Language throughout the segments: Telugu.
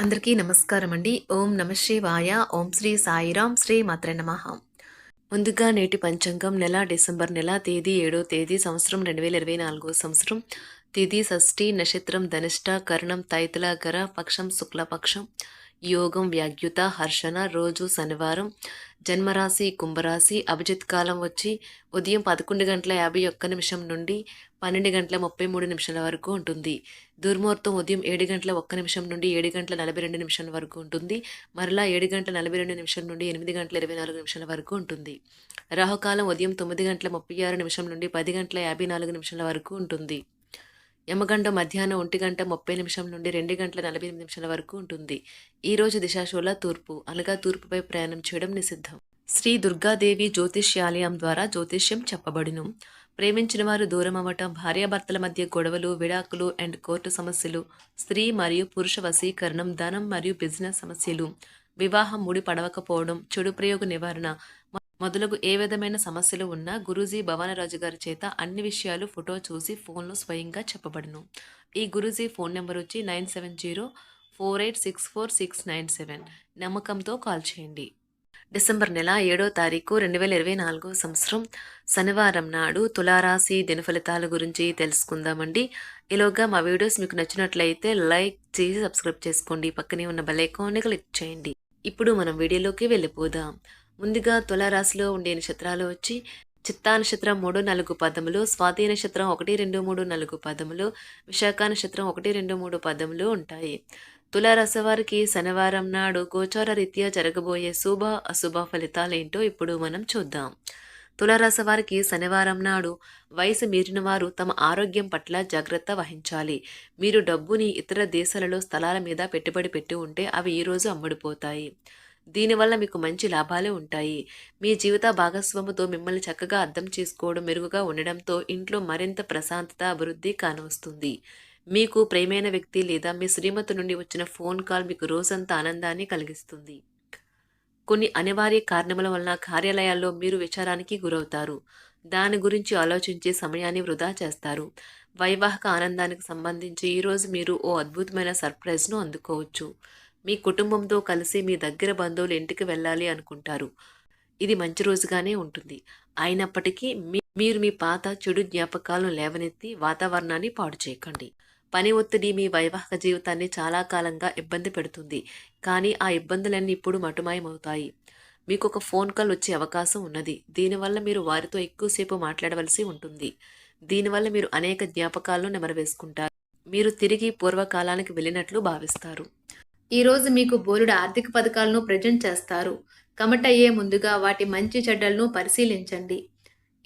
అందరికీ నమస్కారం అండి. ఓం నమ శివాయ. ఓం శ్రీ సాయిరాం. శ్రీ మాత్ర నమ. ముందుగా నేటి పంచాంగం నెల డిసెంబర్ నెల తేదీ ఏడో తేదీ సంవత్సరం రెండు వేల ఇరవై నాలుగో సంవత్సరం. తిథి షష్ఠి నక్షత్రం ధనిష్ట కర్ణం తైతలాకర పక్షం శుక్లపక్షం. యోగం వ్యాగ్యుత హర్షణ రోజు శనివారం. జన్మరాశి కుంభరాశి అభిజిత్ కాలం వచ్చి ఉదయం పదకొండు గంటల యాభై ఒక్క నిమిషం నుండి పన్నెండు గంటల ముప్పై మూడు నిమిషాల వరకు ఉంటుంది. దుర్ముహూర్తం ఉదయం ఏడు గంటల ఒక్క నిమిషం నుండి ఏడు గంటల నలభై రెండు నిమిషాల వరకు ఉంటుంది. మరలా ఏడు గంటల నలభై రెండు నిమిషం నుండి ఎనిమిది గంటల ఇరవై నాలుగు నిమిషాల వరకు ఉంటుంది. రాహుకాలం ఉదయం తొమ్మిది గంటల ముప్పై ఆరు నిమిషం నుండి పది గంటల యాభై నాలుగు నిమిషాల వరకు ఉంటుంది. యమగండం మధ్యాహ్నం ఒంటి గంట ముప్పై నిమిషం నుండి రెండు గంటల నలభై ఎనిమిది నిమిషాల వరకు ఉంటుంది. ఈరోజు దిశాశోల దిశాశూల తూర్పు అనగా తూర్పుపై ప్రయాణం చేయడం నిషిద్ధం. శ్రీ దుర్గాదేవి జ్యోతిష్యాలయం ద్వారా జ్యోతిష్యం చెప్పబడును. ప్రేమించిన వారు దూరం అవ్వటం భార్యాభర్తల మధ్య గొడవలు విడాకులు అండ్ కోర్టు సమస్యలు స్త్రీ మరియు పురుష వశీకరణం ధనం మరియు బిజినెస్ సమస్యలు వివాహం ముడి పడవకపోవడం చెడు ప్రయోగ నివారణ మొదలగు ఏ విధమైన సమస్యలు ఉన్నా గురూజీ భవానరాజు గారి చేత అన్ని విషయాలు ఫోటో చూసి ఫోన్లో స్వయంగా చెప్పబడును. ఈ గురూజీ ఫోన్ నెంబర్ వచ్చి nine seven zero four eight six four six nine seven. నమ్మకంతో కాల్ చేయండి. డిసెంబర్ నెల ఏడో తారీఖు రెండు వేల ఇరవై నాలుగో సంవత్సరం శనివారం నాడు తులారాశి దిన ఫలితాల గురించి తెలుసుకుందామండి. ఈలోగా మా వీడియోస్ మీకు నచ్చినట్లయితే లైక్ చేసి సబ్స్క్రైబ్ చేసుకోండి. పక్కనే ఉన్న బెల్ క్లిక్ చేయండి. ఇప్పుడు మనం వీడియోలోకి వెళ్ళిపోదాం. ముందుగా తులారాశిలో ఉండే నక్షత్రాలు వచ్చి చిత్తా నక్షత్రం మూడు నాలుగు పదములు స్వాతి నక్షత్రం ఒకటి రెండు మూడు నాలుగు పదములు విశాఖ నక్షత్రం ఒకటి రెండు మూడు పదములు ఉంటాయి. తులారాశివారికి శనివారం నాడు గోచార రీత్యా జరగబోయే శుభ అశుభ ఫలితాలేంటో ఇప్పుడు మనం చూద్దాం. తులారాశివారికి శనివారం నాడు వయసు మీరిన వారు తమ ఆరోగ్యం పట్ల జాగ్రత్త వహించాలి. మీరు డబ్బుని ఇతర దేశాలలో స్థలాల మీద పెట్టుబడి పెట్టి ఉంటే అవి ఈరోజు అమ్ముడుపోతాయి. దీనివల్ల మీకు మంచి లాభాలు ఉంటాయి. మీ జీవిత భాగస్వాముతో మిమ్మల్ని చక్కగా అర్థం చేసుకోవడం మెరుగుగా ఉండడంతో ఇంట్లో మరింత ప్రశాంతత అభివృద్ధి కానవస్తుంది. మీకు ప్రేమైన వ్యక్తి లేదా మీ శ్రీమతి నుండి వచ్చిన ఫోన్ కాల్ మీకు రోజంతా ఆనందాన్ని కలిగిస్తుంది. కొన్ని అనివార్య కారణముల వలన కార్యాలయాల్లో మీరు విచారానికి గురవుతారు. దాని గురించి ఆలోచించే సమయాన్ని వృధా చేస్తారు. వైవాహిక ఆనందానికి సంబంధించి ఈరోజు మీరు ఓ అద్భుతమైన సర్ప్రైజ్ను అందుకోవచ్చు. మీ కుటుంబంతో కలిసి మీ దగ్గర బంధువులు ఇంటికి వెళ్ళాలి అనుకుంటారు. ఇది మంచి రోజుగానే ఉంటుంది. అయినప్పటికీ మీరు మీ పాత చెడు జ్ఞాపకాలను లేవనెత్తి వాతావరణాన్ని పాడు చేయకండి. పని ఒత్తిడి మీ వైవాహిక జీవితాన్ని చాలా కాలంగా ఇబ్బంది పెడుతుంది. కానీ ఆ ఇబ్బందులన్నీ ఇప్పుడు మటుమాయమవుతాయి. మీకు ఒక ఫోన్ కాల్ వచ్చే అవకాశం ఉన్నది. దీనివల్ల మీరు వారితో ఎక్కువసేపు మాట్లాడవలసి ఉంటుంది. దీనివల్ల మీరు అనేక జ్ఞాపకాలను నెమరవేసుకుంటారు. మీరు తిరిగి పూర్వకాలానికి వెళ్ళినట్లు భావిస్తారు. ఈరోజు మీకు బోలుడు ఆర్థిక పథకాలను ప్రజెంట్ చేస్తారు. కమిట్ అయ్యే ముందుగా వాటి మంచి చెడ్డలను పరిశీలించండి.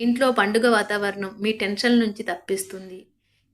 ఇంట్లో పండుగ వాతావరణం మీ టెన్షన్ నుంచి తప్పిస్తుంది.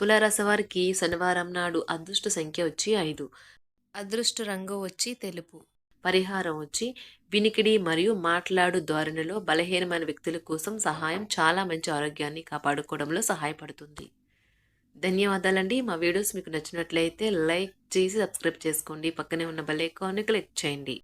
తులారాశి వారికి శనివారం నాడు అదృష్ట సంఖ్య వచ్చి ఐదు. అదృష్ట రంగు వచ్చి తెలుపు. పరిహారం వచ్చి వినికిడి మరియు మాట్లాడు ధోరణిలో బలహీనమైన వ్యక్తుల కోసం సహాయం చాలా మంచి ఆరోగ్యాన్ని కాపాడుకోవడంలో సహాయపడుతుంది. ధన్యవాదాలండి. మా వీడియోస్ మీకు నచ్చినట్లయితే లైక్ చేసి సబ్స్క్రైబ్ చేసుకోండి. పక్కనే ఉన్న బెల్ ఐకాన్ని క్లిక్ చేయండి.